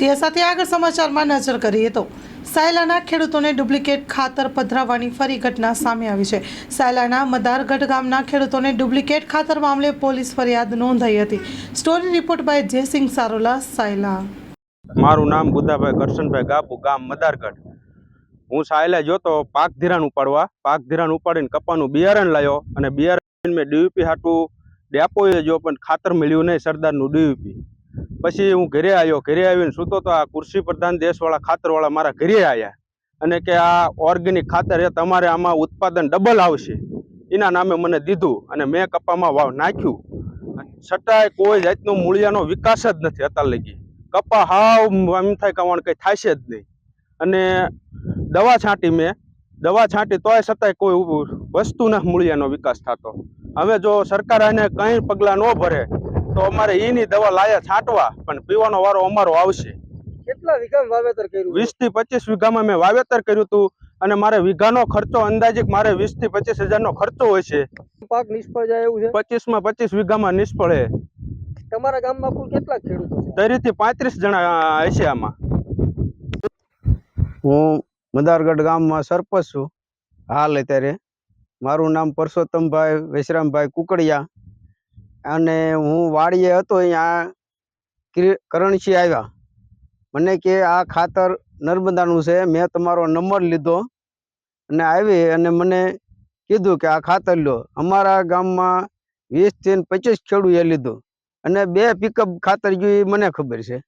જે સાથે આગળ સમાચારમાં નજર કરીએ તો સાયલાના ખેડૂતોને ડુપ્લિકેટ ખાતર પધરાવવાની ફરી ઘટના સામે આવી છે. સાયલાના મદારગઢ ગામના ખેડૂતોને ડુપ્લિકેટ ખાતર મામલે પોલીસ ફરિયાદ નોંધાઈ હતી. Story report by Jaysinh Sarola, Sayla. મારું નામ બુદ્ધાભાઈ કરશનભાઈ ગાપુ ગામ મદારગઢ. હું સાયલા જોતો પાક ધિરાણ ઉપાડવા, પાક ધિરાણ ઉપાડીને કપાનું બિયારણ લાવ્યો અને બિયારણ મેં ડીયુપી હાટું ડેપોએ જો પણ ખાતર મળ્યું નહીં સરદારનું ડીયુપી. પછી હું ઘરે આવ્યો. ઘરે આવીને સૂતો તો આ કૃષિ પ્રધાન દેશવાળા, ખાતરવાળા મારા ઘરે આવ્યા અને કે આ ઓર્ગેનિક ખાતર એ તમારે આમાં ઉત્પાદન ડબલ આવશે. એના નામે મને દીધું અને મેં કપામાં વાવ નાખ્યું. છતાંય કોઈ જાતનો મૂળિયાનો વિકાસ જ નથી અત્યાર લગી. કપા હાવ એમ થાય કે આમાં કંઈ થશે જ નહીં. અને દવા છાંટી મેં. દવા છાંટી તોય છતાંય કોઈ વસ્તુના મૂળિયાનો વિકાસ થતો. હવે જો સરકાર એને કંઈ પગલાં ન ભરે તો અમારે એની દવા લાયા છાંટવા પણ પીવાનો વારો અમારો આવશે. કેટલા વીઘામાં વાવેતર કર્યું વીસથી પચીસ વીઘામાં મેં વાવેતર કર્યું હતું અને મારે વીઘાનો ખર્ચો અંદાજે મારે વીસથી પચીસ હજારનો ખર્ચો હોય છે. પાક નિષ્ફળ જાય એવું છે? પચીસમાં પચીસ વીઘામાં નિષ્ફળ હે તમારા ગામમાં કુલ કેટલા ખેડૂતો છે? તરીથી પાંત્રીસ જણા હશે આમાં. હું મદારગઢ ગામમાં સરપંચ છું. હાલ અત્યારે. મારું નામ પરસોત્તમભાઈ વિશ્રામભાઈ કુકડિયા. અને હું વાડીએ હતો અહીંયા, કિર- કરણસિંહ આવ્યા. મને કે આ ખાતર નર્મદાનું છે, મેં તમારો નંબર લીધો અને આવી અને મને કીધું કે આ ખાતર લો. અમારા ગામમાં વીસથી પચીસ ખેડૂએ લીધું અને બે પિકઅપ ખાતર જોઈ મને ખબર છે.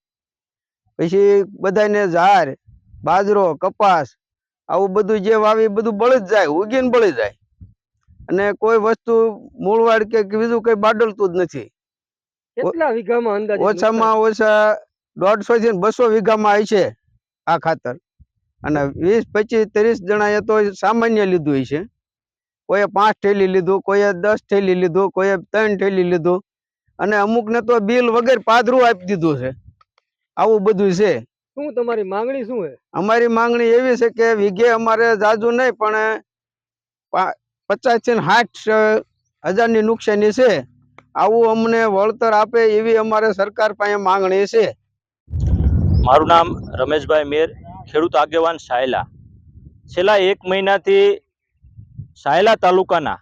પછી બધાને ઝાર બાજરો, કપાસ, આવું બધું જે વાવી બધું બળી જ જાય, ઉગીને બળી જાય. અને કોઈ વસ્તુ મૂળવાડ કે બીજું કઈ બાડલતું જ નથી. કેટલા વીઘામાં અંદાજે ઓછામાં ઓછા દોઢસો થી બસો વીઘામાં આવી છે આ ખાતર. અને વીસ પચીસ ત્રીસ જણાએ તો સામાન્ય લીધું હોય છે. કોઈએ પાંચ થેલી લીધું કોઈએ દસ થેલી લીધું કોઈએ ત્રણ થેલી લીધું. અને અમુકને તો બિલ વગર પાદરું આપી દીધું છે. આવું બધું છે. શું તમારી માંગણી શું છે અમારી માંગણી એવી છે કે વીઘે અમારે જાજુ નહીં પણ પચાસથી સાઠ હજારની નુકસાની છે. આવું અમને વળતર આપે એવી અમારે સરકાર પાસે માંગણી છે. મારું નામ રમેશભાઈ મેર, ખેડૂત આગેવાન સાયલા. છેલ્લા એક મહિનાથી સાયલા તાલુકાના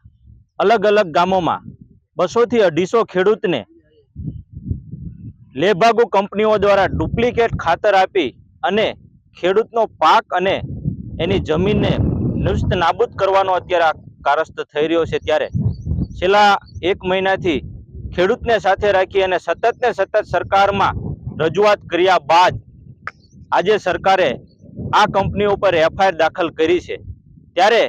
અલગ અલગ ગામોમાં બસોથી અઢીસો ખેડૂતને લેભાગુ કંપનીઓ દ્વારા ડુપ્લિકેટ ખાતર આપી અને ખેડૂતનો પાક અને એની જમીનને નુસ્ત નાબૂદ કરવાનો અત્યારે કારસ્ત થઈ રહ્યો છે ત્યારે. છેલ્લા એક મહિનાથી ખેડૂતને સાથે રાખી અને સતત ને સતત સરકારમાં રજૂઆત કર્યા બાદ આજે સરકારે આ કંપનીઓ પર એફઆઈઆર દાખલ કરી છે. ત્યારે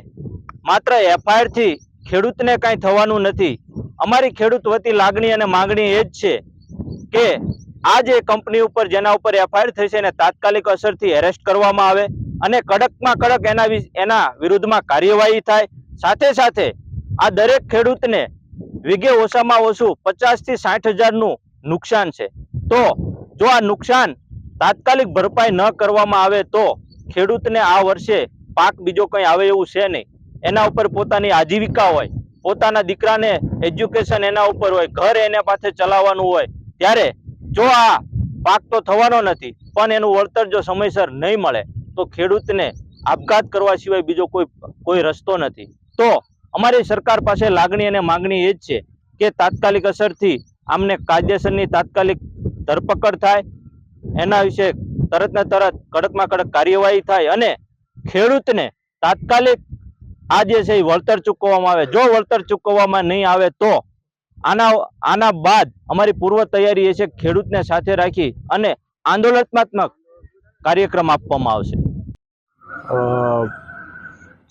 માત્ર એફઆઈઆરથી ખેડૂતને કાંઈ થવાનું નથી. અમારી ખેડૂત વતી લાગણી અને માગણી એ જ છે કે આ જે કંપની ઉપર જેના ઉપર એફઆઈઆર થઈ છે એને તાત્કાલિક અસરથી એરેસ્ટ કરવામાં આવે અને કડકમાં કડક એના એના વિરુદ્ધમાં કાર્યવાહી થાય સાથે સાથે આ દરેક ખેડૂતને વીઘે ઓછામાં ઓછું પચાસથી સાઠ હજારનું નુકસાન છે. તો જો આ નુકસાન તાત્કાલિક ભરપાઈ ન કરવામાં આવે તો ખેડૂતને આ વર્ષે પાક બીજો કંઈ આવે એવું છે નહીં. એના ઉપર પોતાની આજીવિકા હોય, પોતાના દીકરાને એજ્યુકેશન એના ઉપર હોય, ઘર એના પાસે ચલાવવાનું હોય, ત્યારે જો આ પાક તો થવાનો નથી, પણ એનું વળતર જો સમયસર નહીં મળે, તો ખેડૂતને આપઘાત કરવા સિવાય બીજો કોઈ કોઈ રસ્તો નથી. અમારી સરકાર પાસે લાગણી અને માંગણી એ જ છે કે તાત્કાલિક અસરથી આમને કાયદેસરની તાત્કાલિક ધરપકડ થાય, એના વિશે તરત ને તરત કડકમાં કડક કાર્યવાહી થાય અને ખેડૂતને તાત્કાલિક આ જે છે એ વળતર ચૂકવવામાં આવે. જો વળતર ચૂકવવામાં નહીં આવે તો આના આના બાદ અમારી પૂર્વ તૈયારી એ છે ખેડૂતને સાથે રાખી અને આંદોલનાત્મક કાર્યક્રમ આપવામાં આવશે.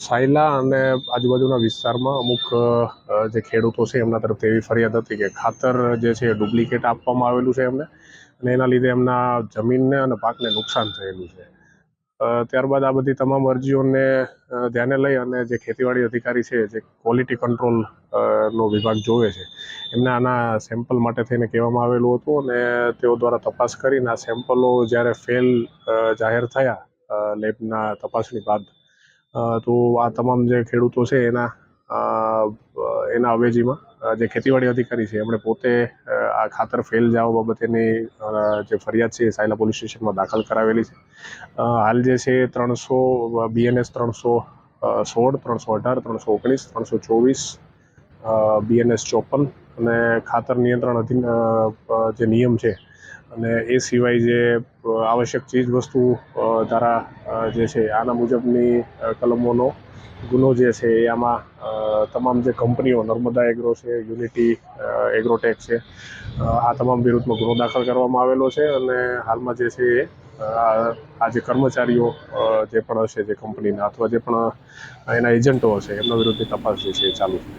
સાયલા અને આજુબાજુના વિસ્તારમાં અમુક જે ખેડૂતો છે એમના તરફથી એવી ફરિયાદ હતી કે ખાતર જે છે એ ડુપ્લિકેટ આપવામાં આવેલું છે એમને અને એના લીધે એમના જમીનને અને પાકને નુકસાન થયેલું છે. ત્યારબાદ આ બધી તમામ અરજીઓને ધ્યાને લઈ અને જે ખેતીવાડી અધિકારી છે, જે ક્વોલિટી કંટ્રોલ નો વિભાગ જોવે છે, એમને આના સેમ્પલ માટે થઈને કહેવામાં આવેલું હતું અને તેઓ દ્વારા તપાસ કરીને આ સેમ્પલો જ્યારે ફેલ જાહેર થયા લેબના તપાસણી બાદ તો આ તમામ જે ખેડૂતો છે એના એના અવેજીમાં જે ખેતીવાડી અધિકારી છે, એમણે પોતે આ ખાતર ફેલ જવા બાબતેની જે ફરિયાદ છે એ સાયલા પોલીસ સ્ટેશનમાં દાખલ કરાવેલી છે. હાલ જે છે ત્રણસો બીએનએસ ત્રણસો સોળ, ત્રણસો અઢાર, ત્રણસો ઓગણીસ, ત્રણસો ચોવીસ બીએનએસ ચોપન અને ખાતર નિયંત્રણ અધીન જે નિયમ છે અને એ સિવાય જે આવશ્યક ચીજ વસ્તુ ધારા જે છે, આના મુજબની કલમોનો ગુનો જે છે, એ આમાં તમામ જે કંપનીઓ, નર્મદા એગ્રો છે, યુનિટી એગ્રોટેક છે આ તમામ વિરુદ્ધમાં ગુનો દાખલ કરવામાં આવેલો છે અને હાલમાં જે છે એ આ જે કર્મચારીઓ જે પણ હશે જે કંપનીના અથવા જે પણ એના એજન્ટો હશે, એમના વિરુદ્ધની તપાસ જે છે એ ચાલુ છે.